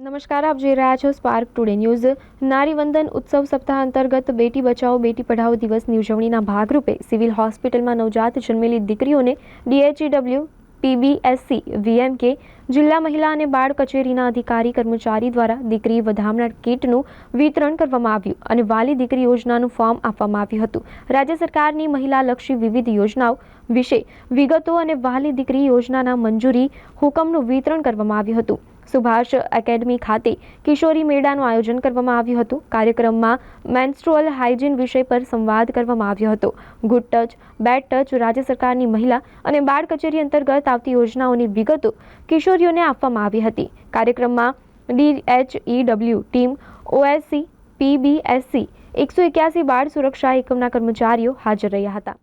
નમસ્કાર, આપ જોઈ રહ્યા છો સ્પાર્ક ટુડે ન્યૂઝ નારીવંદન ઉત્સવ સપ્તાહ અંતર્ગત બેટી બચાવો, બેટી પઢાઓ દિવસની ઉજવણીના ભાગરૂપે સિવિલ હોસ્પિટલમાં નવજાત જન્મેલી દીકરીઓને ડીએચઈડબલ્યુ, પીબીએસસી, વીએમકે, જિલ્લા મહિલા અને બાળ કચેરીના અધિકારી, કર્મચારી દ્વારા દીકરી વધામણા કીટનું વિતરણ કરવામાં આવ્યું અને વાલી દીકરી યોજનાનું ફોર્મ આપવામાં આવ્યું હતું. રાજ્ય સરકારની મહિલાલક્ષી વિવિધ યોજનાઓ વિશે વિગતો અને વાલી દીકરી યોજનાના મંજૂરી હુકમનું વિતરણ કરવામાં આવ્યું હતું. સુભાષ એકેડમી ખાતે કિશોરી મેળાનું આયોજન કરવામાં આવ્યું હતું. કાર્યક્રમમાં મેન્સ્ટ્રુઅલ હાઇજીન વિષય પર સંવાદ કરવામાં આવ્યો હતો. ગુડ ટચ, બેડ ટચ રાજ્ય સરકારની મહિલા અને બાળ કચેરી અંતર્ગત આવતી યોજનાઓની વિગતો કિશોરીઓને આપવામાં આવી હતી. કાર્યક્રમમાં ડીએચઈડબ્લ્યુ ટીમ, ઓએસસી પીબીએસસી એકસો એક્યાસી બાળ સુરક્ષા એકમના કર્મચારીઓ હાજર રહ્યા હતા.